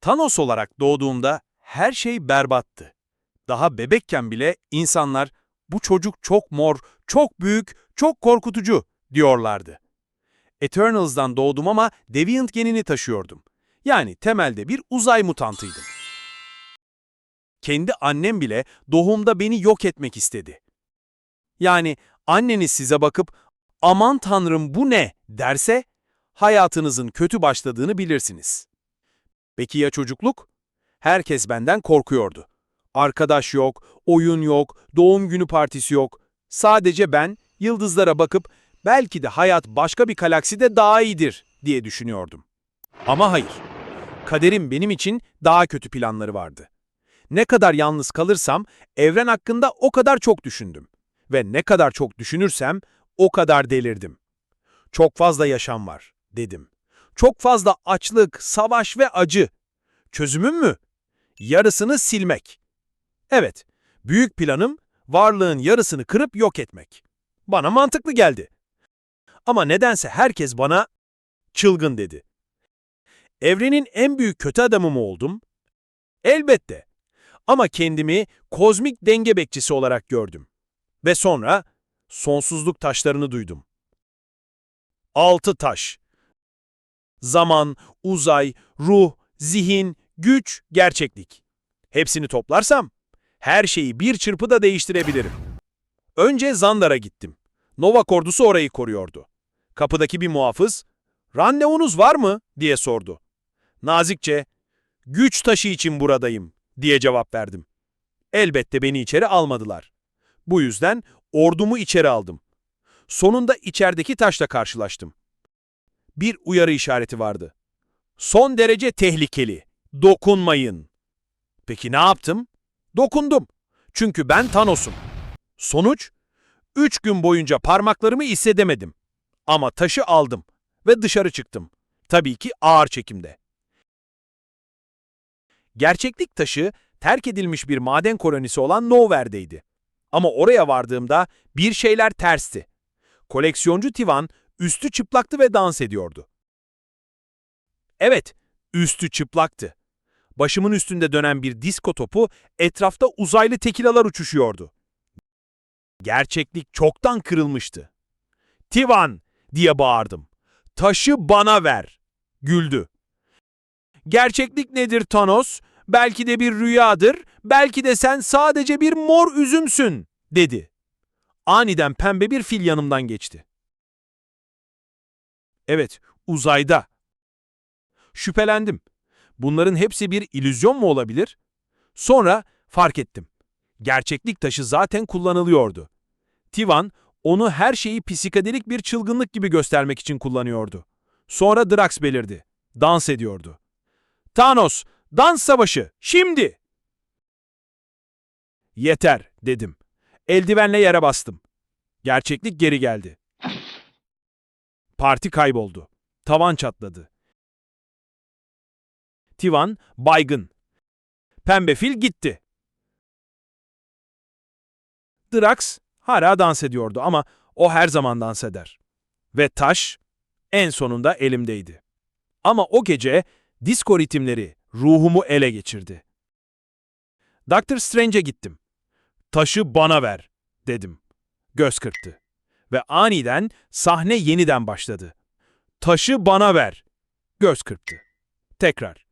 Thanos olarak doğduğumda her şey berbattı. Daha bebekken bile insanlar bu çocuk çok mor, çok büyük, çok korkutucu diyorlardı. Eternals'dan doğdum ama Deviant genini taşıyordum. Yani temelde bir uzay mutantıydım. Kendi annem bile doğumda beni yok etmek istedi. Yani anneniz size bakıp aman tanrım bu ne derse hayatınızın kötü başladığını bilirsiniz. Peki ya çocukluk? Herkes benden korkuyordu. Arkadaş yok, oyun yok, doğum günü partisi yok. Sadece ben yıldızlara bakıp belki de hayat başka bir galakside daha iyidir diye düşünüyordum. Ama hayır. Kaderin benim için daha kötü planları vardı. Ne kadar yalnız kalırsam evren hakkında o kadar çok düşündüm. Ve ne kadar çok düşünürsem o kadar delirdim. Çok fazla yaşam var, dedim. Çok fazla açlık, savaş ve acı. Çözümüm mü? Yarısını silmek. Evet, büyük planım varlığın yarısını kırıp yok etmek. Bana mantıklı geldi. Ama nedense herkes bana çılgın dedi. Evrenin en büyük kötü adamı mı oldum? Elbette. Ama kendimi kozmik denge bekçisi olarak gördüm. Ve sonra sonsuzluk taşlarını duydum. Altı taş. Zaman, uzay, ruh, zihin, güç, gerçeklik. Hepsini toplarsam her şeyi bir çırpıda değiştirebilirim. Önce Zandar'a gittim. Novak ordusu orayı koruyordu. Kapıdaki bir muhafız, "Randevunuz var mı?" diye sordu. Nazikçe, "Güç taşı için buradayım." diye cevap verdim. Elbette beni içeri almadılar. Bu yüzden ordumu içeri aldım. Sonunda içerideki taşla karşılaştım. Bir uyarı işareti vardı. Son derece tehlikeli. Dokunmayın. Peki ne yaptım? Dokundum. Çünkü ben Thanos'um. Sonuç? Üç gün boyunca parmaklarımı hissedemedim. Ama taşı aldım ve dışarı çıktım. Tabii ki ağır çekimde. Gerçeklik taşı terk edilmiş bir maden kolonisi olan Nowhere'deydi. Ama oraya vardığımda bir şeyler tersti. Koleksiyoncu Tivan üstü çıplaktı ve dans ediyordu. Evet, üstü çıplaktı. Başımın üstünde dönen bir disko topu etrafta uzaylı tekilalar uçuşuyordu. Gerçeklik çoktan kırılmıştı. Tivan diye bağırdım. Taşı bana ver. Güldü. Gerçeklik nedir Thanos? Belki de bir rüyadır, belki de sen sadece bir mor üzümsün, dedi. Aniden pembe bir fil yanımdan geçti. Evet, uzayda. Şüphelendim. Bunların hepsi bir illüzyon mu olabilir? Sonra fark ettim. Gerçeklik taşı zaten kullanılıyordu. Tivan, onu her şeyi psikodelik bir çılgınlık gibi göstermek için kullanıyordu. Sonra Drax belirdi. Dans ediyordu. Thanos, dans savaşı, şimdi! Yeter, dedim. Eldivenle yere bastım. Gerçeklik geri geldi. Parti kayboldu. Tavan çatladı. Tivan baygın. Pembe fil gitti. Drax hala dans ediyordu ama o her zaman dans eder. Ve taş en sonunda elimdeydi. Ama o gece disko ritimleri ruhumu ele geçirdi. Doctor Strange'e gittim. Taşı bana ver, dedim. Göz kırptı. Ve aniden sahne yeniden başladı. Taşı bana ver. Göz kırptı. Tekrar.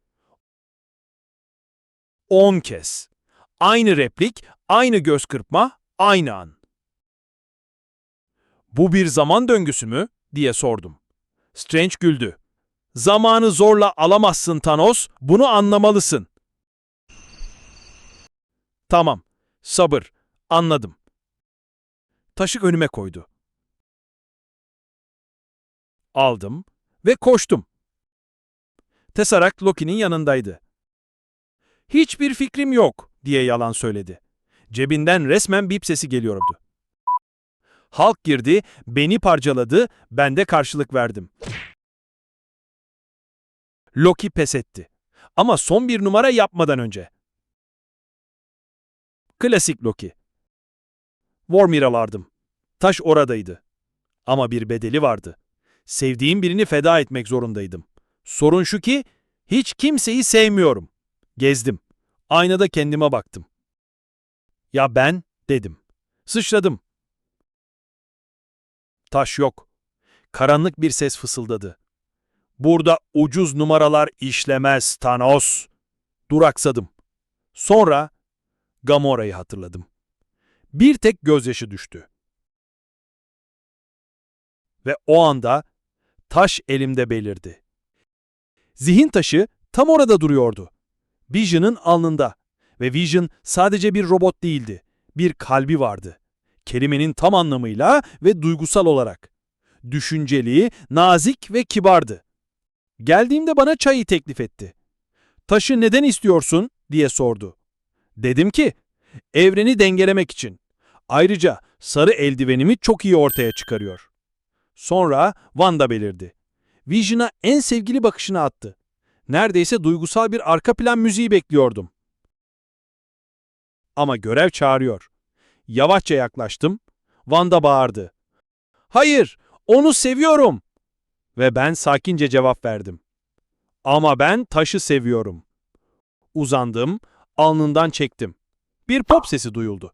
On kez. Aynı replik, aynı göz kırpma, aynı an. Bu bir zaman döngüsü mü? diye sordum. Strange güldü. Zamanı zorla alamazsın Thanos, bunu anlamalısın. Tamam, sabır, anladım. Taşı önüme koydu. Aldım ve koştum. Tesseract Loki'nin yanındaydı. Hiçbir fikrim yok diye yalan söyledi. Cebinden resmen bip sesi geliyordu. Halk girdi, beni parçaladı, ben de karşılık verdim. Loki pes etti. Ama son bir numara yapmadan önce. Klasik Loki. Vormir'e vardım. Taş oradaydı. Ama bir bedeli vardı. Sevdiğim birini feda etmek zorundaydım. Sorun şu ki, Hiç kimseyi sevmiyorum. Gezdim. Aynada kendime baktım. Ya ben dedim. Sıçradım. Taş yok. Karanlık bir ses fısıldadı. Burada ucuz numaralar işlemez Thanos. Duraksadım. Sonra Gamora'yı hatırladım. Bir tek gözyaşı düştü. Ve o anda taş elimde belirdi. Zihin taşı tam orada duruyordu. Vision'ın alnında. Ve Vision sadece bir robot değildi. Bir kalbi vardı. Kelimenin tam anlamıyla ve duygusal olarak. Düşünceli, nazik ve kibardı. Geldiğimde bana çayı teklif etti. Taşı neden istiyorsun diye sordu. Dedim ki, evreni dengelemek için. Ayrıca sarı eldivenimi çok iyi ortaya çıkarıyor. Sonra Wanda belirdi. Vision'a en sevgili bakışını attı. Neredeyse duygusal bir arka plan müziği bekliyordum. Ama görev çağırıyor. Yavaşça yaklaştım. Wanda bağırdı. Hayır, onu seviyorum. Ve ben sakince cevap verdim. Ama ben taşı seviyorum. Uzandım, alnından çektim. Bir pop sesi duyuldu.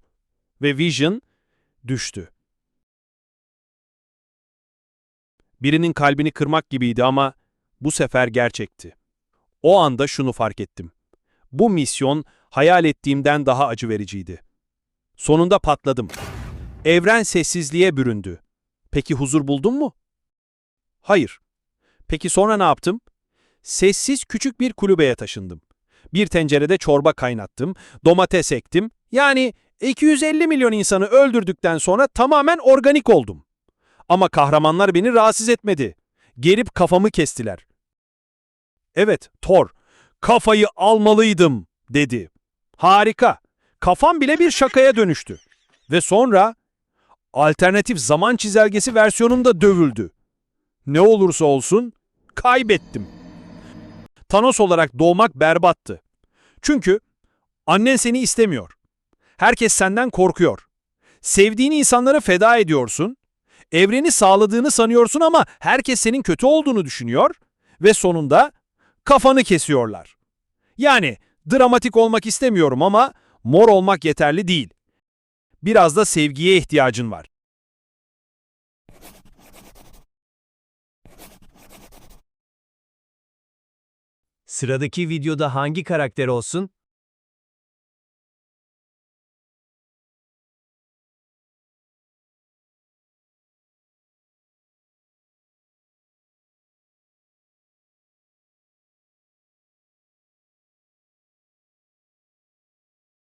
Ve Vision düştü. Birinin kalbini kırmak gibiydi ama bu sefer gerçekti. O anda şunu fark ettim. Bu misyon hayal ettiğimden daha acı vericiydi. Sonunda patladım. Evren sessizliğe büründü. Peki huzur buldun mu? Hayır. Peki sonra ne yaptım? Sessiz küçük bir kulübeye taşındım. Bir tencerede çorba kaynattım, domates ektim. Yani 250 milyon insanı öldürdükten sonra tamamen organik oldum. Ama kahramanlar beni rahatsız etmedi. Gerip kafamı kestiler. Evet, Thor, kafayı almalıydım, dedi. Harika. Kafam bile bir şakaya dönüştü. Ve sonra alternatif zaman çizelgesi versiyonumda dövüldü. Ne olursa olsun kaybettim. Thanos olarak doğmak berbattı. Çünkü annen seni istemiyor. Herkes senden korkuyor. Sevdiğin insanlara feda ediyorsun. Evreni sağladığını sanıyorsun ama herkes senin kötü olduğunu düşünüyor ve sonunda kafanı kesiyorlar. Yani dramatik olmak istemiyorum ama mor olmak yeterli değil. Biraz da sevgiye ihtiyacın var. Sıradaki videoda hangi karakter olsun?